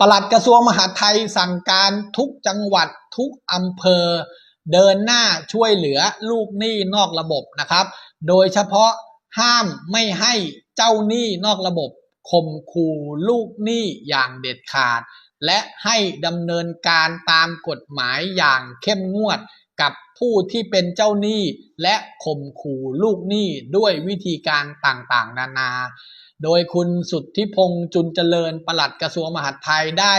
ปลัดกระทรวงมหาดไทยสั่งการทุกจังหวัดทุกอำเภอ เดินหน้าช่วยเหลือลูกหนี้นอกระบบนะครับ โดยเฉพาะห้ามไม่ให้เจ้าหนี้นอกระบบข่มขู่ลูกหนี้อย่างเด็ดขาด และให้ดำเนินการตามกฎหมายอย่างเข้มงวดกับผู้ที่เป็นเจ้าหนี้และข่มขู่ลูกหนี้ด้วยวิธีการต่างๆ นานา โดยคุณสุทธิพงษ์จุนเจริญปลัดกระทรวงมหาดไทยได้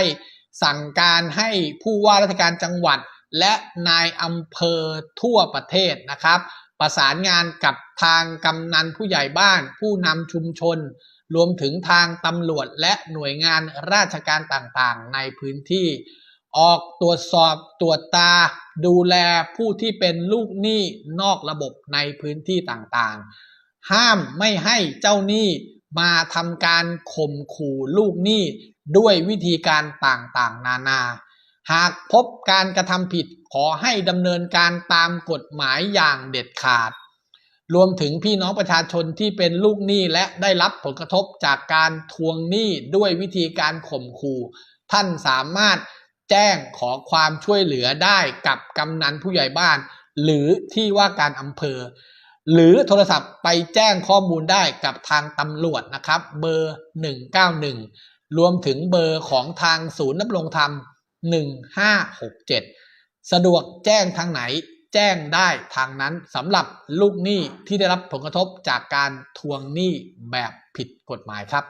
สั่งการให้ผู้ว่าราชการจังหวัด และนายอำเภอทั่วประเทศนะครับ ประสานงานกับทางกำนันผู้ใหญ่บ้าน ผู้นำชุมชน รวมถึงทางตำรวจและหน่วยงานราชการต่างๆ ในพื้นที่ ออกตรวจสอบตรวจตา ดูแลผู้ที่เป็นลูกหนี้นอกระบบในพื้นที่ต่างๆ ห้ามไม่ให้เจ้าหนี้ มาทำการข่มขู่ลูกหนี้ด้วยวิธีการต่างๆ นานา หากพบการกระทำผิดขอให้ดำเนินการตามกฎหมายอย่างเด็ดขาด รวมถึงพี่น้องประชาชนที่เป็นลูกหนี้และได้รับผลกระทบจากการทวงหนี้ด้วยวิธีการข่มขู่ ท่านสามารถแจ้งขอความช่วยเหลือได้กับกำนันผู้ใหญ่บ้าน หรือที่ว่าการอำเภอ หรือโทรศัพท์ไปแจ้งข้อมูลได้กับทางตำรวจนะครับเบอร์ 191 รวมถึงเบอร์ของทางศูนย์นำรงธรรม 1567 สะดวกแจ้งทางไหนแจ้งได้ทางนั้นสำหรับลูกหนี้ที่ได้รับผลกระทบจากการทวงหนี้แบบผิดกฎหมายครับ